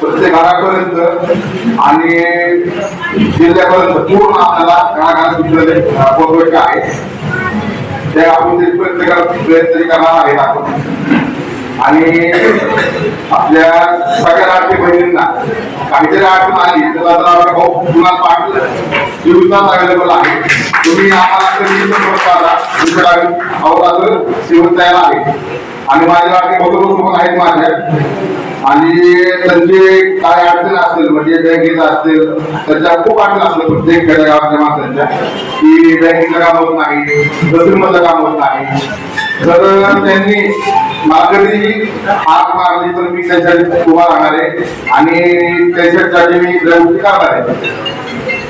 प्रत्येक घरापर्यंत आणि जिल्ह्यापर्यंत पूर्ण आपल्याला घराघरात सूचना पोहोचवायचे आहे ते आपण ते प्रयत्न प्रयत्न करणार आहेत आपण. आणि आपल्या सगळ्या लाडकी बहिणींना काहीतरी आठवण आली तर दादा आपला भाऊ कुणाल पाटील शिवताच अवेलेबल आहे. तुम्ही आम्हाला कधी संपर्क करा. तुमच्याकडे अवघात शिवत तयार आहे. आणि माझ्या लाडके भाऊ आहेत माझ्या. आणि त्यांचे काय अडचण असेल म्हणजे बँकेचं असेल त्यांच्या खूप अडचण असेल प्रत्येक खेडेगावातल्या माणसांच्या की बँकेचं काम होत नाही तहसीलमधलं काम होत नाही. तर त्यांनी मागणी हात मारली तर मी त्याच्यासाठी उभा राहणार आहे. आणि त्याच्यासाठी मी प्रवृत्ती करणार आहे.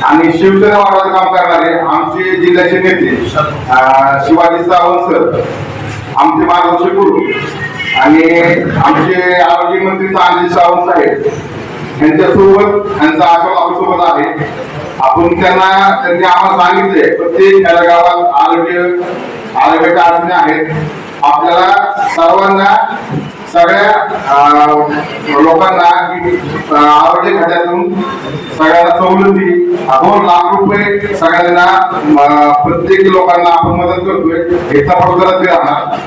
आणि शिवसेना वाढवायचं काम करणार आहे. आमचे जिल्ह्याचे नेते शिवाजी सावंत सर आमचे मार्गदर्शक गुरु आणि आमचे आरोग्य मंत्री तानाजी सावंत साहेब यांच्यासोबत यांचा आठवण आपल्यासोबत आहे. आपण त्यांना त्यांनी आम्हाला सांगितले प्रत्येक गावात आरोग्य आरोग्याच्या अडचणी आहेत. आपल्याला सर्वांना सगळ्या लोकांना आरोग्य खात्यातून सगळ्यांना सवलती दोन लाख रुपये सगळ्यांना प्रत्येक लोकांना आपण मदत करतोय हे सपोर्ट करत राहणार.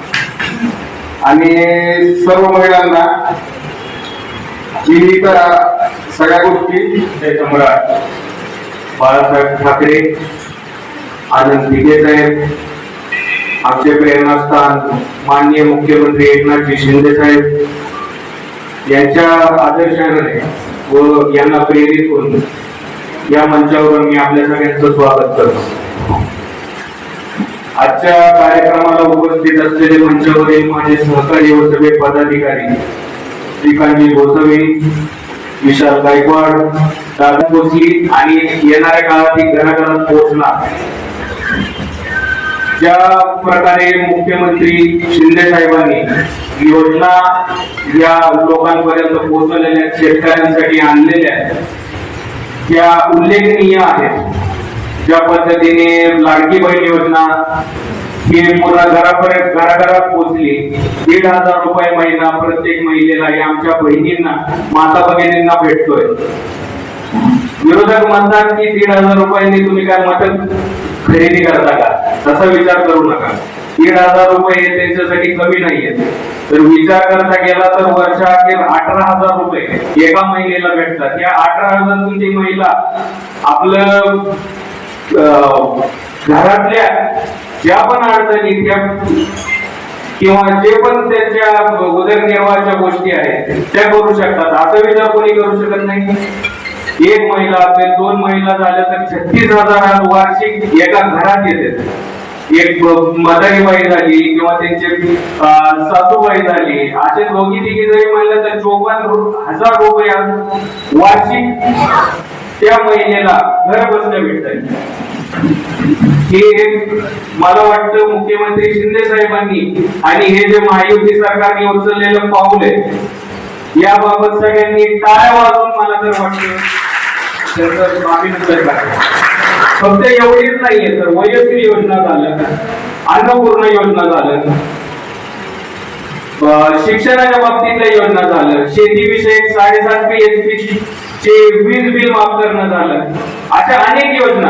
आणि सर्व महिलांना ही तर सगळ्या गोष्टी त्याच्यामुळे बाळासाहेब ठाकरे आनंद दिघे साहेब आमचे प्रेरणास्थान माननीय मुख्यमंत्री एकनाथजी शिंदे साहेब यांच्या आदर्शाने व यांना प्रेरित होऊन या मंचावर मी आपल्या सगळ्यांचं स्वागत करतो. आजच्या कार्यक्रमाला उपस्थित असलेले मंचावरील माझे सहकारी व सगळे पदाधिकारी श्रीकांती गोसावी विशाल गायकवाड दादा भोसली आणि येणाऱ्या काळात घराघरात पोहोचला. ज्या प्रकारे मुख्यमंत्री शिंदे साहेबांनी योजना या लोकांपर्यंत पोहोचलेल्या शेतकऱ्यांसाठी आणलेल्या त्या उल्लेखनीय आहेत. ज्या पद्धतीने लाडकी बहीण योजना ही पूर्ण घरापर्यंत घराघरात पोहोचली. दीड हजार रुपये महिना प्रत्येक महिलेला या आमच्या बहिणींना माता भगिनींना भेटतोय. विरोधक म्हणतात की दीड हजार रुपयांनी तुम्ही काय मटन खरेदी करता का? तसा विचार करू नका. दीड हजार रुपये त्यांच्यासाठी कमी नाहीये. तर विचार करता गेला तर वर्षाखेर अठरा हजार रुपये एका महिलेला भेटतात. या अठरा हजार तुमची महिला आपलं घरातल्या ज्या पण अडचणी किंवा जे पण त्यांच्या उदरनिर्वाहाच्या गोष्टी आहेत त्या करू शकतात. असं विचार कोणी करू शकत नाही. एक महिला असेल दोन महिला झाल्या तर छत्तीस हजार वार्षिक एका घरात येते. एक मदारीबाई बाई झाली किंवा त्यांचे सासूबाई झाली असे दोघी तिघी जरी म्हणलं तर चोपन्न हजार रुपये वार्षिक त्या महिलेला घर बसल्या भेटतात. हे मला वाटतं मुख्यमंत्री शिंदे साहेबांनी आणि हे जे महायुती सरकारने उचललेलं पाऊल आहे याबाबत सगळ्यांनी टाळ वाजून मला तर वाटतं त्याचं स्वामीनंतर करावं. फक्त एवढीच नाहीये तर वयस्वी योजना झालं अन्नपूर्ण योजना झालं शिक्षणाच्या बाबतीतल्या योजना झालं शेतीविषयक साडेसात पी एच पी चे वीज बिल माफ करणं झालं अशा अनेक योजना.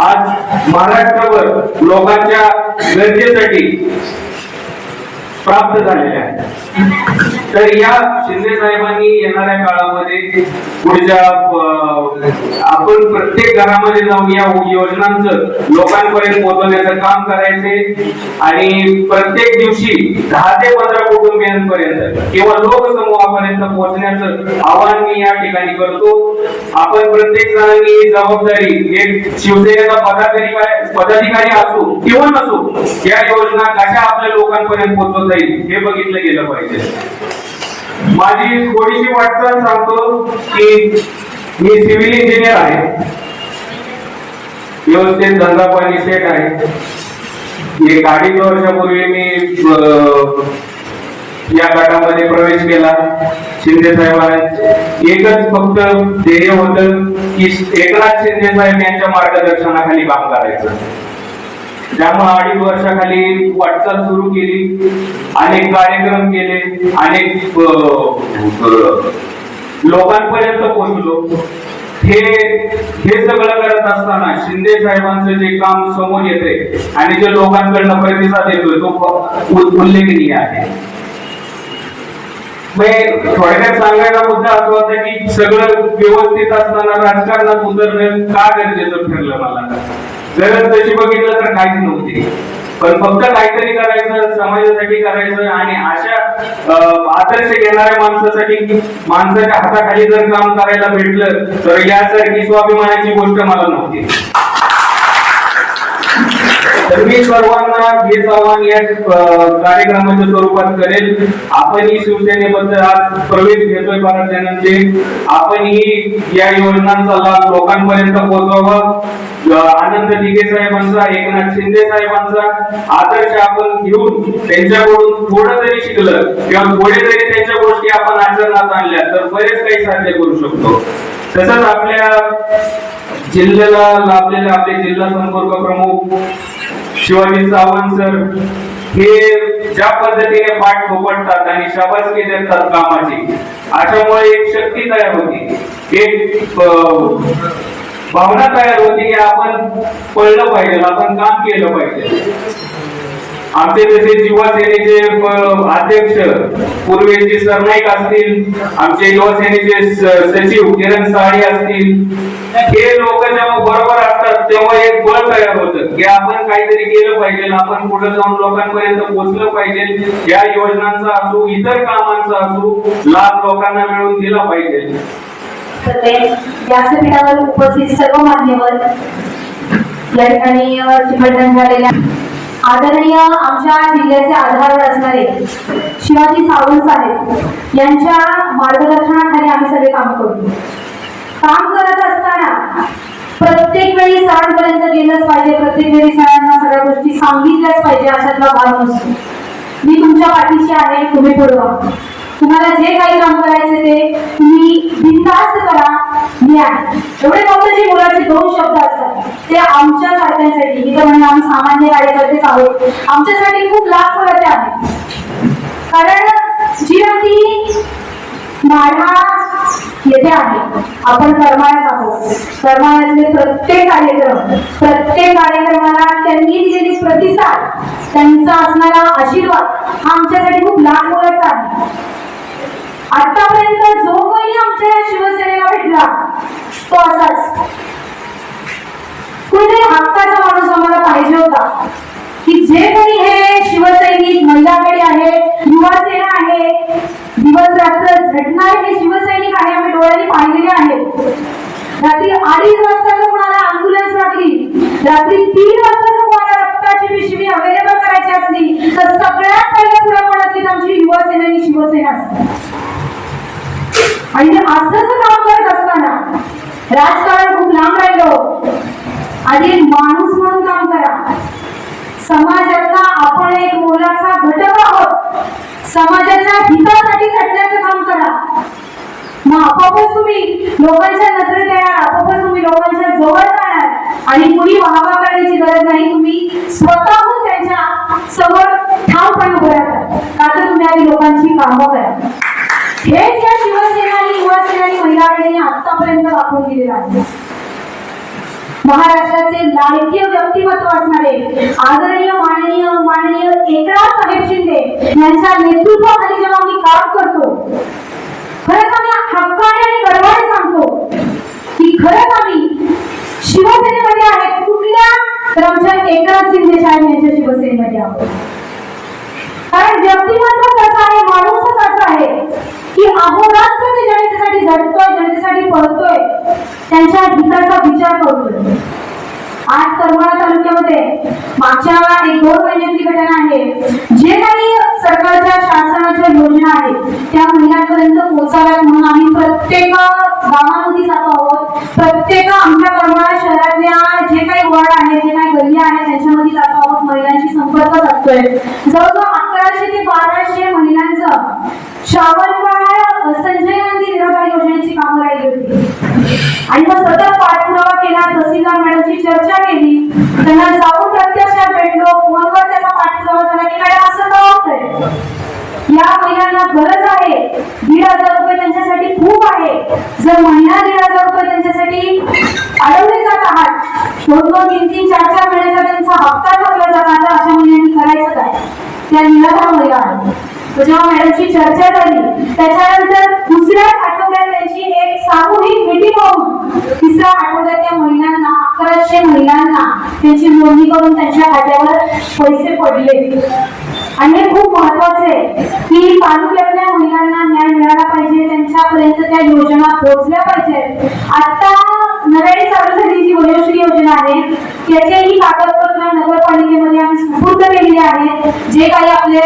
आज महाराष्ट्रावर लोकांच्या गरजेसाठी प्राप्त झालेल्या आहेत. तर या शिंदे साहेबांनी येणाऱ्या काळामध्ये पुढच्या आपण प्रत्येक घरामध्ये जाऊन या योजनांचं लोकांपर्यंत पोहोचवण्याचं काम करायचे आणि प्रत्येक दिवशी दहा ते पंधरा कुटुंबियांपर्यंत किंवा लोकसमूहापर्यंत पोहोचण्याचं आवाहन मी या ठिकाणी करतो. आपण प्रत्येक जणांनी ही जबाबदारी एक शिवसेनेचा पदाधिकारी पदाधिकारी असो किंवा नसो या योजना कशा आपल्या लोकांपर्यंत पोहोचवता येईल हे बघितलं गेलं पाहिजे. माझी थोडीशी वाटचाल सांगतो की मी सिव्हिल इंजिनियर आहे. व्यवस्थित धंदा पाणी सेट आहे. गाडी दोन वर्षापूर्वी मी या गटामध्ये प्रवेश केला. शिंदे साहेबांना एकच फक्त ध्येय होत की एकनाथ शिंदे साहेब यांच्या मार्गदर्शनाखाली काम करायचं. त्यामुळे अडीच वर्षाखाली वाटचाल सुरू केली. अनेक कार्यक्रम केले. अनेक लोकांपर्यंत पोहोचलो. हे हे सगळं करत असताना शिंदे साहेबांचं जे काम समोर येते आणि जे लोकांकडनं प्रतिसाद येतोय तो उल्लेखनीय आहे. थोडक्यात सांगायला मुद्दा असा होता की सगळं व्यवस्थित असताना राजकारणात उतरणं का गरजेचं ठरलं मला? जर तशी बघितलं तर काहीच नव्हती. पण फक्त काहीतरी करायचं समाजासाठी करायचं आणि अशा आदर्श घेणाऱ्या माणसासाठी माणसाच्या हाताखाली जर काम करायला भेटलं तर यासारखी स्वाभिमानाची गोष्ट मला नव्हती. तर मी सर्वांना हेच आव्हान या कार्यक्रमाच्या स्वरूपात करेल. आपणही शिवसेनेबद्दल आज प्रवेश घेतोय भारतजनांचे म्हणजे आपण आपणही या योजनांचा लाभ लोकांपर्यंत पोहोचवावा. आनंद दिघे साहेबांचा एकनाथ शिंदे साहेबांचा आदर्श आपण घेऊन त्यांच्याकडून थोडं जरी शिकलं किंवा थोडे जरी त्यांच्या गोष्टी आपण आचरणात आणल्या तर बरेच काही साध्य करू शकतो. तसंच आपल्या जिल्ह्याला लाभलेले आपले जिल्हा संपर्क प्रमुख शिवाजी सावंत सर. हे ज्या पद्धतीने पाठ थोपटतात आणि शाबासकी देतात कामाची अशामुळे एक शक्ती तयार होती. एक भावना तयार होती की आपण पळलं पाहिजे आपण काम केलं पाहिजे. आमचे जसे युवासेनेचे अध्यक्ष पूर्वेचे सरनाईक असतील आमचे युवासेनेचे सचिव किरण साळी असतील. हे लोक जेव्हा बरोबर असतात तेव्हा एक बळ तयार होतं. की आपण काहीतरी केलं पाहिजे आपण पुढे जाऊन लोकांपर्यंत पोहोचलं पाहिजे. या योजनांचा असू इतर कामांचा असू लाभ लोकांना मिळवून दिला पाहिजे. व्यासपीठावर उपस्थित सर्व मान्यवर या ठिकाणी अ, झालेल्या आदरणीय आमच्या जिल्ह्याचे आधार असणारे शिवाजी सावंत साहेब यांच्या मार्गदर्शनाखाली आम्ही सगळे काम करतो काम करत असताना प्रत्येक वेळी सणांपर्यंत गेलंच पाहिजे प्रत्येक वेळी सरांना सगळ्या गोष्टी सांगितल्याच पाहिजे अशातला भाग नसतो. मी तुमच्या पाठीशी आहे तुम्ही पुढवा तुम्हाला जे काही काम करायचे ते तुम्ही बिनधास्त करा मी आहे. एवढे फक्त जे मुलाचे दोन शब्द असतात ते आमच्या सारख्यांसाठी मी तर म्हणजे आम्ही सामान्य कार्यकर्तेच आहोत. आमच्यासाठी खूप लाभ मोलाचे आहे. कारण जी आमची माढा येथे आहे. आपण करमाळ्यात आहोत. करमाळ्यातले प्रत्येक कार्यक्रम प्रत्येक कार्यक्रमाला त्यांनी दिलेली प्रतिसाद त्यांचा असणारा आशीर्वाद हा आमच्यासाठी खूप लहान मोलाचा आहे. आतापर्यंत जो कोणी आमच्या या शिवसेनेला भेटला तो असाच. की जे कोणी हे शिवसैनिक महिला आहे युवासेना आहे दिवस रात्र झटणारे हे शिवसैनिक आहे आम्ही डोळ्यांनी पाहिलेले आहेत रात्री अडीच वाजता जर कोणाला अँब्युलन्स लागली रात्री तीन वाजता जर कोणाला रक्ताची पिशवी अवेलेबल करायची असली तर सगळ्यात पहिल्या पुढे कोण असतील आमची युवासेना आणि शिवसेना असते. आणि ते असंच काम करत असताना राजकारण खूप लांब राहिलो. आणि माणूस म्हणून काम करा समाजातला आपण एक मोलाचा घटक आहोत समाजाच्या हितासाठी झटण्याचं काम करा मग आपोआपच तुम्ही लोकांच्या नजरेत येणार आपोआपच तुम्ही लोकांच्या जवळ जाणार. आणि कुणी वाहवा करण्याची गरज नाही तुम्ही स्वतःहून त्यांच्यासमोर ठामपणे उभं राहता का तर तुम्ही आधी लोकांची कामं करा. हेच या शिवसेना आणि युवासेना आणि महिला आघाडीने आतापर्यंत दाखवून दिलेलं आहे. महाराष्ट्राचे लाडकीय व्यक्तिमत्व असणारे आदरणीय माननीय माननीय एकनाथ साहेब शिंदे यांच्या नेतृत्वाखाली जेव्हा मी काम करतो खरंच आम्ही हक्काने आणि गर्वाने सांगतो की खरंच आम्ही शिवसेनेमध्ये आहे कुठल्या तर आमच्या एकनाथ शिंदे साहेब यांच्या शिवसेनेमध्ये आहोत. कारण व्यक्तिमत्व कसं आहे माणूसच असं आहे की अहोरात्र ते जनतेसाठी झटतोय जनतेसाठी पळतोय त्यांच्या हिताचा विचार करतोय आज करमाळा तालुक्यामध्ये मागच्या एक दोन महिन्यातली घटना आहे. गावामध्ये जात आहोत. प्रत्येक आमच्या करमाळा शहरातल्या जे काही वॉर्ड आहेत जे काही गल्ली आहेत त्यांच्यामध्ये जात आहोत. महिलांशी संपर्क साधतोय. जवळजवळ अकराशे ते बाराशे महिलांचं श्रावण जर महिना दीड हजार रुपये त्यांच्यासाठी अडवले जात आहात दोन दोन तीन तीन चार चार महिन्याचा त्यांचा हप्ता थकला जात आता अशा महिलांनी करायचं काय त्या निराधार महिला आहेत. जेव्हा मॅडमची चर्चा झाली त्याच्यानंतर दुसऱ्याच आठवड्यात त्यांची एक सामूहिक मिटिंग होऊन तिसऱ्या आठवड्यात त्या महिलांना अकराशे महिलांना त्यांची नोंदणी करून त्यांच्या खात्यावर पैसे पडले. आणि हे खूप महत्त्वाचे आहे की तालुक्यातल्या पाहिजे त्या योजना पोहोचल्या पाहिजेत. आता नव्याने चालू झाली जी वयोश्री योजना आहे त्याचेही कागदपत्र नगरपालिकेमध्ये आम्ही सुपूर्द केलेले आहेत जे काही आपले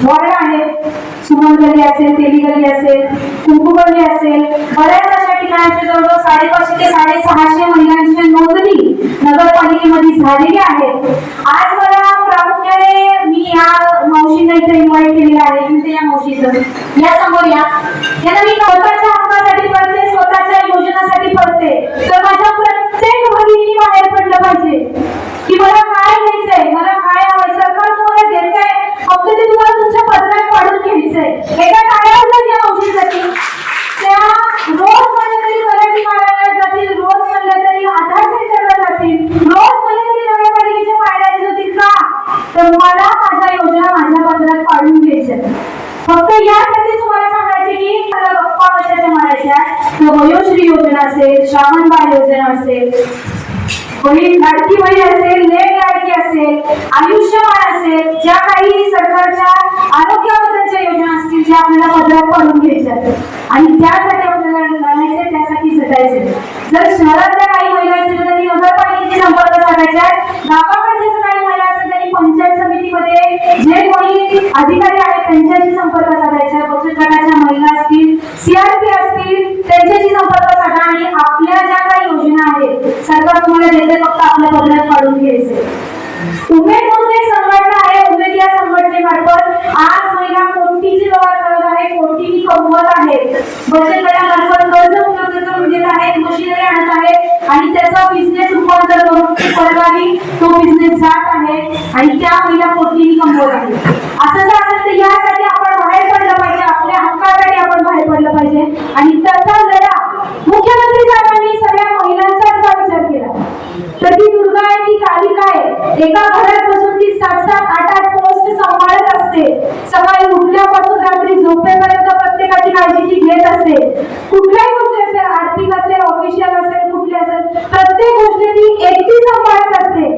वॉर्ड आहेत सुमन गल्ली असेल तेली गल्ली असेल कुंकू गल्ली असेल बऱ्याच अशा ठिकाणच्या जवळजवळ साडेपाचशे ते साडेसहाशे महिलांची नोंदणी नगरपालिकेमध्ये झालेली आहे आज मला प्रामुख्याने मी या मावशींना इथे इन्व्हाइट केलेलं आहे. इथे या मावशीचं. या समोर या. त्यांना मी स्वतःच्या हक्कासाठी पडते स्वतःच्या योजनासाठी पडते. तर माझ्या प्रत्येक भगिनी बाहेर पडलं पाहिजे. की मला काय घ्यायचंय मला काय हवंय सरकार तुम्हाला देतंय फक्त ते तुम्हाला तुमच्या पत्रात पाडून घ्यायचंय एका टाळ्यावर या मावशीसाठी त्या रोज म्हणलं तरी मराठी मागायला जातील रोज म्हणलं तरी आधार सेंटरला जातील रोज म्हणलं तरी नगरपालिकेच्या पायऱ्या जातील का तर मला माझ्या योजना माझ्या पत्रात पाडून घ्यायच्या फक्त यासाठी तुम्हाला सांगायचे की मला गप्पा कशाच्या मारायच्या तर वयोश्री योजना असेल श्रावण बाळ योजना असेल कोणी लाडकी बहीण असेल लेट लाडकी असेल आयुष्यमान असेल ज्या काही सरकारच्या आरोग्याबद्दलच्या योजना असतील ज्या आपल्याला पदरात पडून घ्यायच्या आणि त्यासाठी आपल्याला लढायचे त्यासाठी झटायचे जर शहरातल्या काही महिला असतील तर त्यांनी नगरपालिकेशी संपर्क साधायचा गावाकडच्या जर काही महिला असतील त्यांनी पंचायत समितीमध्ये जे कोणी अधिकारी आहेत त्यांच्याशी संपर्क साधायचा बचत गटाच्या महिला असतील सीआरपी असतील त्यांच्याशी संपर्क साधा आणि आपल्या ज्या काही योजना आहेत सरकार तुम्हाला देते फक्त आपल्या पदरात काढून घ्यायचे. उमेद म्हणून एक संघटना आहे उमेद या संघटनेमार्फत आज महिला कोटीची व्यवहार करत आहे कोटी कमवत आहे. बचत गटामार्फत कर्ज उपलब्ध करून देत आहेत मशिनरी आणत आहेत आणि त्याचा बिझनेस रूपांतर करून परवाही तो बिझनेस जात आहे आणि त्या महिला कोणतीही कमवत आहे असं जर असेल तर यासाठी आपण बाहेर पडलं पाहिजे आपल्या हक्कासाठी आपण बाहेर पडलं पाहिजे आणि त्याचा लढा मुख्यमंत्री साहेबांनी सगळ्या महिलांचाच का विचार केला तर ती दुर्गा आहे ती कालिका आहे एका घरात बसून ती सात सात आठ आठ पोस्ट सांभाळत असते सकाळी उठल्यापासून रात्री झोपेपर्यंत प्रत्येकाची काळजी ती घेत असते कुठल्याही गोष्टी असेल आर्थिक असेल ऑफिशियल असेल कुठली असेल प्रत्येक गोष्ट ती एकटी सांभाळत असते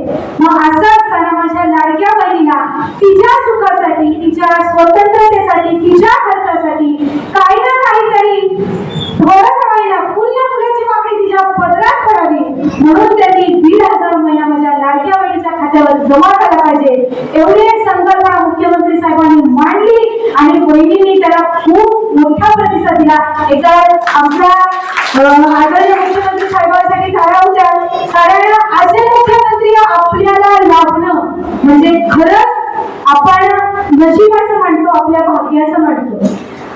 मग असं असताना माझ्या लाडक्या बहिणीला तिच्या सुखासाठी तिच्या स्वतंत्रतेसाठी तिच्या खर्चासाठी काही ना काहीतरी थोडं का होईना फुल ना फुलाची पाकळी तिच्या पदरात पडावी म्हणून त्यांनी दीड हजार महिना माझ्या लाडक्या बहिणीच्या खात्यावर जमा केला पाहिजे. एवढी एक संकल्पना मुख्यमंत्री साहेबांनी मांडली आणि बहिणींनी त्याला खूप मोठा प्रतिसाद दिला. एका आमच्या आदरणीय मुख्यमंत्री साहेबांसाठी टाळ्या होत्या. कारण असे मुख्यमंत्री आपल्याला लाभणं म्हणजे खरंच आपण नशिबाचं म्हणतो आपल्या भाग्याचं म्हणतो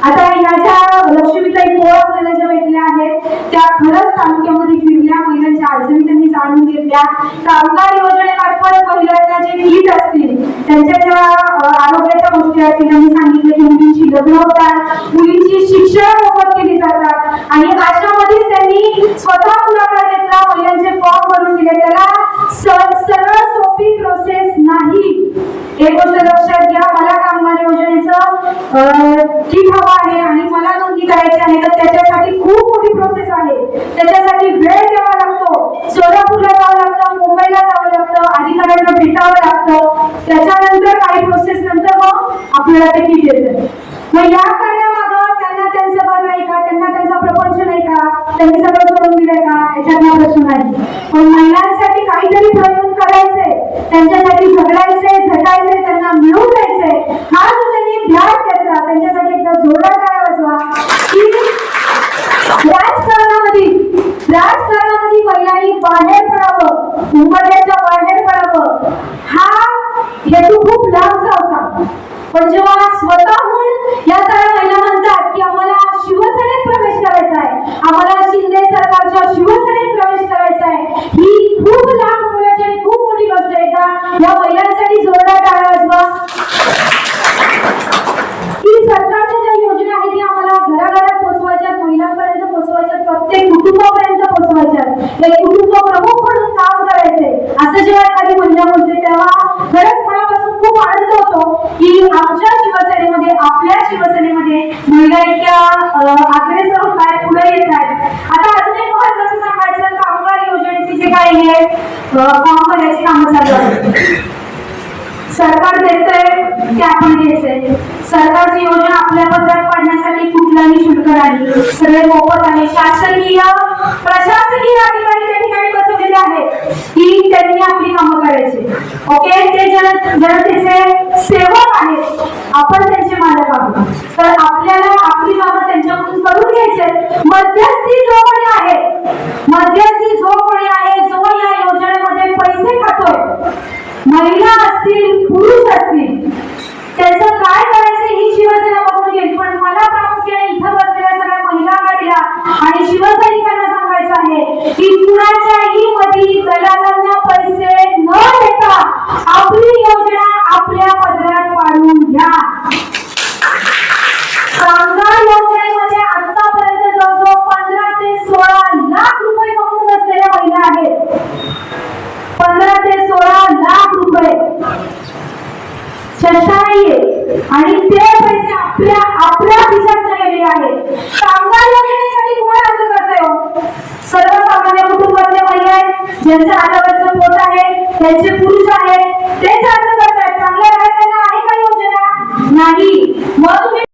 आता या ज्या लक्ष्मीताई पोळ आपल्याला ज्या भेटल्या आहेत त्या खरंच तालुक्यामध्ये फिरल्या महिलांच्या अडचणी त्यांनी जाणून घेतल्या. कामगार योजनेमार्फत महिलांना जे किट असतील त्यांच्या ज्या आरोग्याच्या गोष्टी असतील त्यांनी सांगितलं की मुलींची लग्न होतात मुलींची शिक्षण मोफत केली जातात. आणि अशामध्येच त्यांनी स्वतः पुढाकार घेतला महिलांचे फॉर्म भरून दिले. त्याला सरळ सोपी प्रोसेस नाही. एक गोष्ट मग या करण्यामागं त्यांना त्यांचं बरं नाही का? त्यांना त्यांचा प्रपंच नाही का? त्यांनी सगळं सोडून दिलंय का? याच्यात प्रश्न नाही. पण महिलांसाठी काहीतरी प्रयत्न करायचे. त्यांच्यासाठी झगडायचे झटायचे त्यांना मिळवून द्यायचे. हा जो त्यांनी ध्यास घेतला. त्यांच्यासाठी एकदा जोरदार काय बसवा की राजकारणामध्ये राजकारणामध्ये महिलांनी बाहेर पडावं. उंबरठ्याच्या बाहेर पडावं. हा हेतू खूप लांबचा होता. पण जेव्हा आमच्या शिवसेनेमध्ये आपल्या शिवसेनेमध्ये महिला इतक्या अग्रेसर होत आहेत पुढे येत आहेत. आता अजून एक महत्वाचं सांगायचं कामगार योजनेची जे काही आहे फॉर्म भरायची कामं चालू आहेत. सरकार देतंय ते आपण घ्यायचंय. सरकारची योजना आपल्या पत्रात पाडण्यासाठी कुठलाही शुल्क नाही सगळे मोफत आहे शासकीय प्रशासकीय अधिकारी त्या ठिकाणी बसवलेले आहे की त्यांनी आपली कामं करायची. ओके ते जनतेचे सेवक